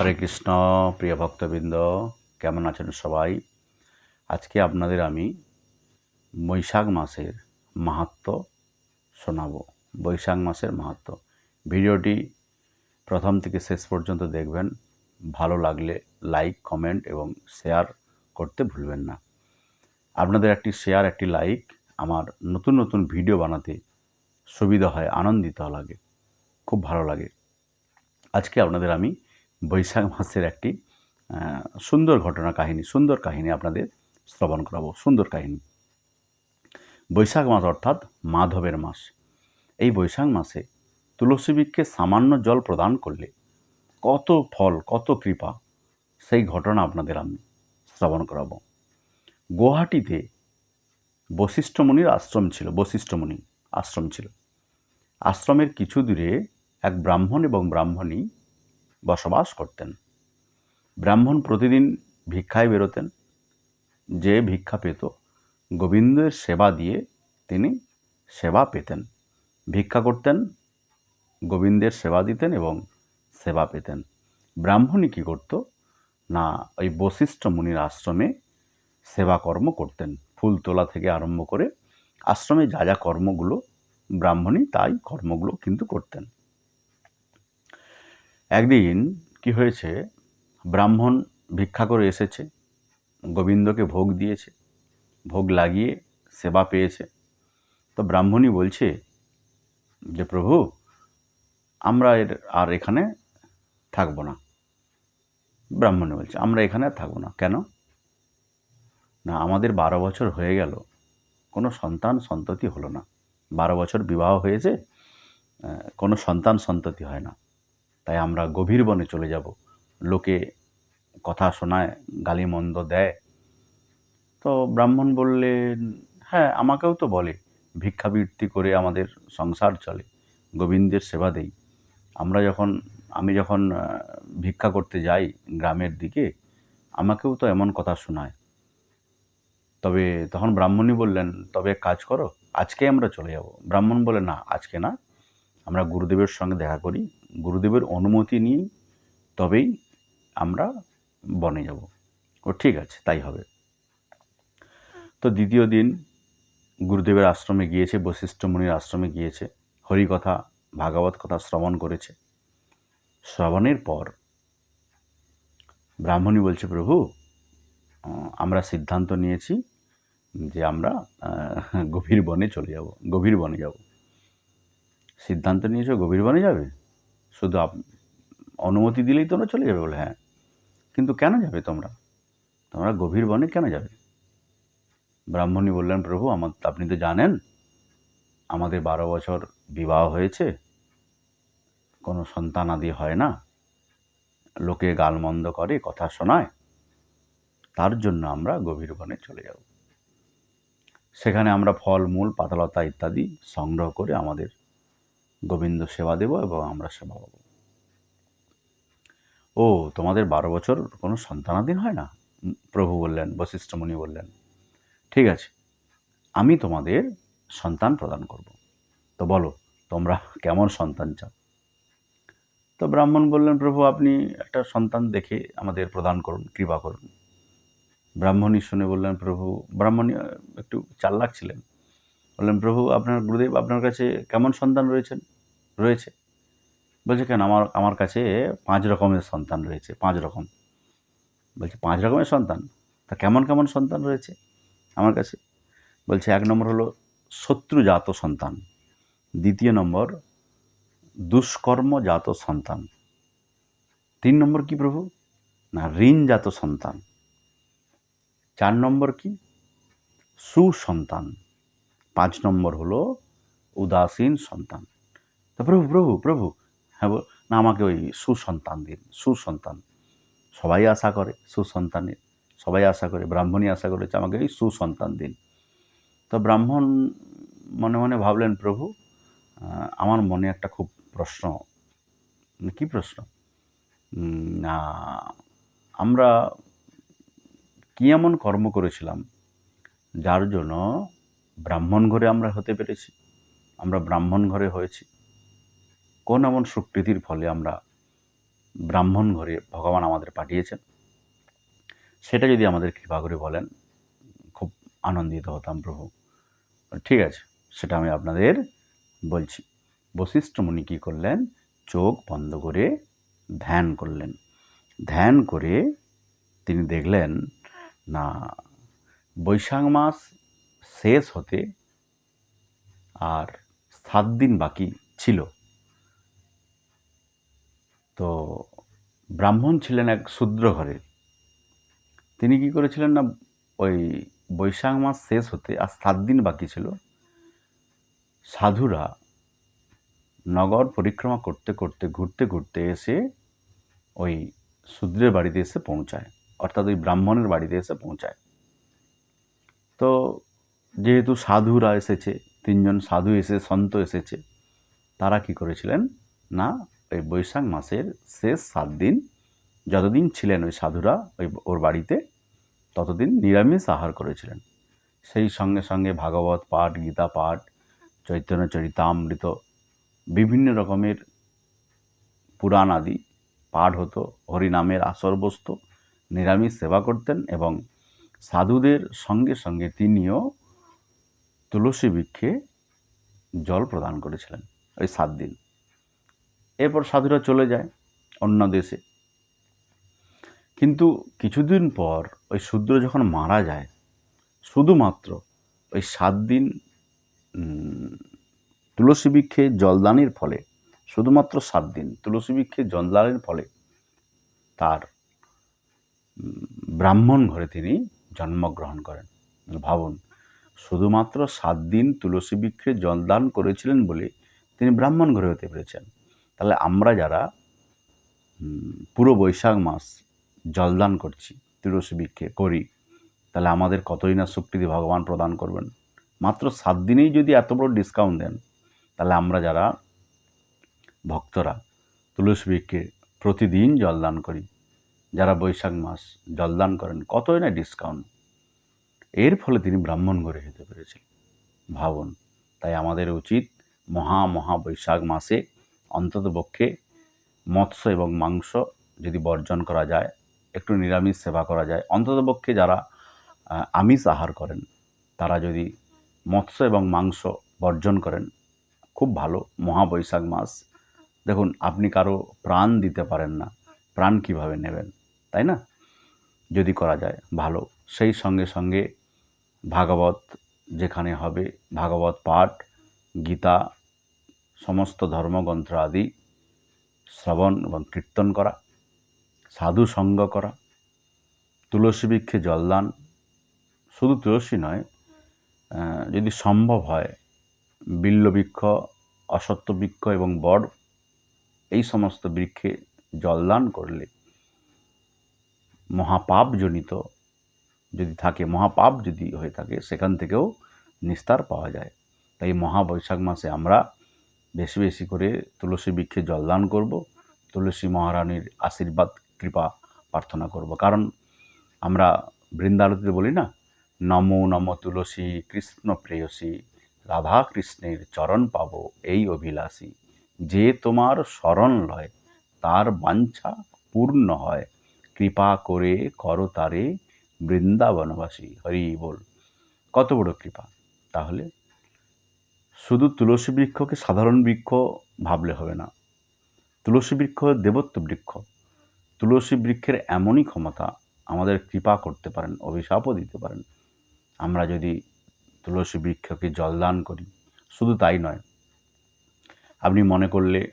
হরে কৃষ্ণ, প্রিয় ভক্তবৃন্দ, কেমন আছেন সবাই? আজকে আপনাদের আমি বৈশাখ মাসের মাহাত্ম শোনাবো। বৈশাখ মাসের মাহাত্ম। ভিডিওটি প্রথম থেকে শেষ পর্যন্ত দেখবেন। ভালো লাগলে লাইক, কমেন্ট এবং শেয়ার করতে ভুলবেন না। আপনাদের একটি শেয়ার, একটি লাইক আমার নতুন নতুন ভিডিও বানাতে সুবিধা হয়, আনন্দিত লাগে, খুব ভালো লাগে। আজকে আপনাদের আমি বৈশাখ মাসের একটি সুন্দর ঘটনা কাহিনী, সুন্দর কাহিনী আপনাদের শ্রবণ করাবো, সুন্দর কাহিনী। বৈশাখ মাস অর্থাৎ মাধবের মাস। এই বৈশাখ মাসে তুলসী বৃক্ষে সামান্য জল প্রদান করলে কত ফল, কত কৃপা, সেই ঘটনা আপনাদের আমি শ্রবণ করাবো। গুয়াহাটিতে বশিষ্ঠ মুনির আশ্রম ছিল বশিষ্ঠ মুনি আশ্রম ছিল। আশ্রমের কিছু দূরে এক ব্রাহ্মণ এবং ব্রাহ্মণী বসবাস করতেন। ব্রাহ্মণ প্রতিদিন ভিক্ষায় বেরোতেন। যে ভিক্ষা পেত, গোবিন্দের সেবা দিয়ে তিনি সেবা পেতেন। ভিক্ষা করতেন, গোবিন্দের সেবা দিতেন এবং সেবা পেতেন। ব্রাহ্মণী কী করত? না, ওই বশিষ্ঠ মুনির আশ্রমে সেবা কর্ম করতেন। ফুল তোলা থেকে আরম্ভ করে আশ্রমে যা যা কর্মগুলো ব্রাহ্মণী তাই কর্মগুলো কিন্তু করতেন। একদিন কি হয়েছে? ব্রাহ্মণ ভিক্ষা করে এসেছে, গোবিন্দকে ভোগ দিয়েছে, ভোগ লাগিয়ে সেবা পেয়েছে। তো ব্রাহ্মণী বলছে যে, প্রভু, আমরা এর আর এখানে থাকব না। ব্রাহ্মণী বলছে, আমরা এখানে আর থাকব না। কেন? না, আমাদের বারো বছর হয়ে গেল। কোনো সন্তান সন্ততি হলো না। বারো বছর বিবাহ হয়েছে কোনো সন্তান সন্ততি হয় না। তাই আমরা গভীর বনে চলে যাব। লোকে কথা শোনায় গালিমন্দ দেয়। তো ব্রাহ্মণ বললেন হ্যাঁ আমাকেও তো বলে ভিক্ষাবৃত্তি করে আমাদের সংসার চলে, গোবিন্দের সেবা দেই। আমরা যখন, আমি যখন ভিক্ষা করতে যাই গ্রামের দিকে, আমাকেও তো এমন কথা শোনায়। তবে তখন ব্রাহ্মণী বললেন, তবে কাজ করো আজকে আমরা চলে যাব। ব্রাহ্মণ বলে, না, আজকে না আমরা গুরুদেবের সঙ্গে দেখা করি, গুরুদেবের অনুমতি নিয়েই তবেই আমরা বনে যাব। ও ঠিক আছে, তাই হবে। তো দ্বিতীয় দিন গুরুদেবের আশ্রমে গিয়েছে, বশিষ্ঠ মুনির আশ্রমে গিয়েছে, হরিকথা, ভাগবত কথা শ্রবণ করেছে। শ্রবণের পর ব্রাহ্মণী বলছে, প্রভু, আমরা সিদ্ধান্ত নিয়েছি যে আমরা গভীর বনে চলে যাব, গভীর বনে যাব। সিদ্ধান্ত নিয়েছো, গভীর বনে যাবে? শুধু আপ- অনুমতি দিলেই তোমরা চলে যাবে বলে হ্যাঁ। কিন্তু কেন যাবে তোমরা? তোমরা গভীর বনে কেন যাবে? ব্রাহ্মণী বললেন, প্রভু, আমার, আপনি তো জানেন, আমাদের বারো বছর বিবাহ হয়েছে। কোনো সন্তান আদি হয় না। লোকে গালমন্দ করে, কথা শোনায়। তার জন্য আমরা গভীর বনে চলে যাব। সেখানে আমরা ফল, মূল, পাতালতা ইত্যাদি সংগ্রহ করে আমাদের গোবিন্দ সেবা দেব এবং আমরা সেবা পাব। ও, তোমাদের বারো বছর কোনো সন্তানাধীন হয় না? প্রভু বললেন বশিষ্ঠমণি বললেন। ঠিক আছে, আমি তোমাদের সন্তান প্রদান করব। তো বলো, তোমরা কেমন সন্তান চাও? তো ব্রাহ্মণ বললেন, প্রভু, আপনি একটা সন্তান দেখে আমাদের প্রদান করুন, কৃপা করুন। ব্রাহ্মণী শুনে বললেন, প্রভু, ব্রাহ্মণী একটু চাল্লাক ছিলেন। বললেন, প্রভু, আপনার গুরুদেব আপনার কাছে কেমন সন্তান রয়েছেন? রয়েছে। বলছে, কেন? আমার আমার কাছে পাঁচ রকমের সন্তান রয়েছে, পাঁচ রকম। বলছে, পাঁচ রকমের সন্তান? তা কেমন কেমন সন্তান রয়েছে আমার কাছে? বলছে, এক নম্বর হলো শত্রুজাত সন্তান, দ্বিতীয় নম্বর দুষ্কর্মজাত সন্তান, তিন নম্বর কি প্রভু? না, ঋণজাত সন্তান, চার নম্বর কি? সুসন্তান। পাঁচ নম্বর হলো উদাসীন সন্তান। তো প্রভু প্রভু প্রভু হ্যাঁ না আমাকে ওই সুসন্তান দিন, সুসন্তান। সবাই আশা করে সুসন্তানের, সবাই আশা করে ব্রাহ্মণী আশা করেছে আমাকে এই সুসন্তান দিন। তো ব্রাহ্মণ মনে মনে ভাবলেন, প্রভু আমার মনে একটা খুব প্রশ্ন, কী প্রশ্ন? আমরা কী এমন কর্ম করেছিলাম যার জন্য ব্রাহ্মণ ঘরে আমরা হতে পেরেছি, আমরা ব্রাহ্মণ ঘরে হয়েছি। কোন এমন সুকৃতির ফলে আমরা ব্রাহ্মণ ঘরে ভগবান আমাদের পাঠিয়েছেন? সেটা যদি আমাদের কৃপা করে বলেন, খুব আনন্দিত হতাম, প্রভু। ঠিক আছে, সেটা আমি আপনাদের বলছি। বশিষ্ঠ মুনি কী করলেন? চোখ বন্ধ করে ধ্যান করলেন। ধ্যান করে তিনি দেখলেন, না, বৈশাখ মাস শেষ হতে আর সাত দিন বাকি ছিল। তো ব্রাহ্মণ ছিলেন এক শূদ্র ঘরে। তিনি কি করেছিলেন না ওই বৈশাখ মাস শেষ হতে আর সাত দিন বাকি ছিল, সাধুরা নগর পরিক্রমা করতে করতে ঘুরতে ঘুরতে এসে ওই শূদ্রের বাড়িতে এসে পৌঁছায়, অর্থাৎ ওই ব্রাহ্মণের বাড়িতে এসে পৌঁছায়। তো যেহেতু সাধুরা এসেছে, তিনজন সাধু এসে, সন্ত এসেছে, তারা কি করেছিলেন? না, ওই বৈশাখ মাসের শেষ সাত দিন যতদিন ছিলেন ওই সাধুরা ওই ওর বাড়িতে, ততদিন নিরামিষ আহার করেছিলেন। সেই সঙ্গে সঙ্গে ভাগবত পাঠ, গীতা পাঠ, চৈতন্য চরিতামৃত, বিভিন্ন রকমের পুরাণ আদি পাঠ হতো, হরিনামের আসর বসত নিরামিষ সেবা করতেন এবং সাধুদের সঙ্গে সঙ্গে তিনিও তুলসী বৃক্ষে জল প্রদান করেছিলেন ওই সাত দিন। এরপর সাধুরা চলে যায় অন্য দেশে। কিন্তু কিছুদিন পর ওই শূদ্র যখন মারা যায়, শুধুমাত্র ওই সাত দিন তুলসী বৃক্ষে জলদানের ফলে, শুধুমাত্র সাত দিন তুলসী বৃক্ষে জলদানের ফলে তার ব্রাহ্মণ ঘরে তিনি জন্মগ্রহণ করেন। ভাবুন শুধুমাত্র সাত দিন তুলসী বৃক্ষে জলদান করেছিলেন বলে তিনি ব্রাহ্মণ ঘরে হতে পেরেছেন। তাহলে আমরা যারা পুরো বৈশাখ মাস জলদান করছি, তুলসী বৃক্ষে করি, তাহলে আমাদের কতই না সুকৃতি ভগবান প্রদান করবেন? মাত্র সাত দিনেই যদি এত বড় ডিসকাউন্ট দেন, তাহলে আমরা যারা ভক্তরা তুলসী বৃক্ষে প্রতিদিন জলদান করি, যারা বৈশাখ মাস জলদান করেন, কতই না ডিসকাউন্ট এর ফলে তিনি ব্রাহ্মণ গড়ে যেতে পেরেছিলেন। ভাবুন, তাই আমাদের উচিত মহা মহা বৈশাখ মাসে অন্ততপক্ষে মৎস্য এবং মাংস যদি বর্জন করা যায়, একটু নিরামিষ সেবা করা যায়। অন্ততপক্ষে যারা আমিষ আহার করেন, তারা যদি মৎস্য এবং মাংস বর্জন করেন, খুব ভালো মহাবৈশাখ মাস। দেখুন, আপনি কারও প্রাণ দিতে পারেন না, প্রাণ কীভাবে নেবেন, তাই না? যদি করা যায়, ভালো। সেই সঙ্গে সঙ্গে ভাগবত যেখানে হবে, ভাগবত পাঠ, গীতা, সমস্ত ধর্মগ্রন্থ আদি, শ্রবণ এবং কীর্তন করা, সাধু সঙ্গ করা, তুলসী বৃক্ষে জলদান শুধু তুলসী নয় যদি সম্ভব হয় বিল্লবৃক্ষ অসত্য বৃক্ষ এবং বড়, এই সমস্ত বৃক্ষে জলদান করলে মহাপাপজনিত যদি থাকে, মহাপাপ যদি হয়ে থাকে, সেখান থেকেও নিস্তার পাওয়া যায়। তাই মহাবৈশাখ মাসে আমরা বেশি বেশি করে তুলসী বৃক্ষে জলদান করব, তুলসী মহারানীর আশীর্বাদ, কৃপা প্রার্থনা করব। কারণ আমরা বৃন্দারতিতে বলি না, নমো নম তুলসী, কৃষ্ণ প্রেয়সী, রাধা কৃষ্ণের চরণ পাব এই অভিলাষী। যে তোমার শরণ লয়, তার বাঞ্ছা পূর্ণ হয়। কৃপা করে কর তারে বৃন্দাবনবাসী, হরি বল, কত বড় কৃপা। তাহলে শুধু তুলসী বৃক্ষকে সাধারণ বৃক্ষ ভাবলে হবে না। তুলসী বৃক্ষ দেবত্ব বৃক্ষ। তুলসী বৃক্ষের এমনই ক্ষমতা আমাদের কৃপা করতে পারেন, অভিশাপও দিতে পারেন। আমরা যদি তুলসী বৃক্ষকে জলদান করি, শুধু তাই নয়, আপনি মনে করলে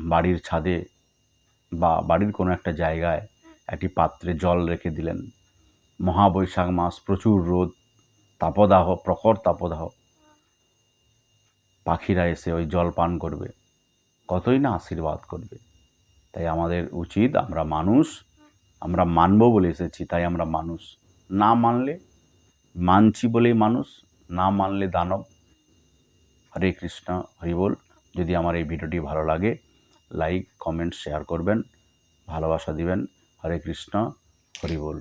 বাড়ির ছাদে বা বাড়ির কোনো একটা জায়গায় একটি পাত্রে জল রেখে দিলেন মহাবৈশাখ মাস, প্রচুর রোদ, তাপদাহ, প্রখর তাপদাহ। পাখিরা এসে ওই জল পান করবে, কতই না আশীর্বাদ করবে। তাই আমাদের উচিত আমরা মানুষ, আমরা মানব বলে এসেছি, তাই আমরা মানুষ। না মানলে মানছি বলেই মানুষ, না মানলে দানব। হরে কৃষ্ণ হরিবোল যদি আমার এই ভিডিওটি ভালো লাগে, লাইক, কমেন্ট, শেয়ার করবেন, ভালোবাসা দিবেন। হরে কৃষ্ণ হরিবোল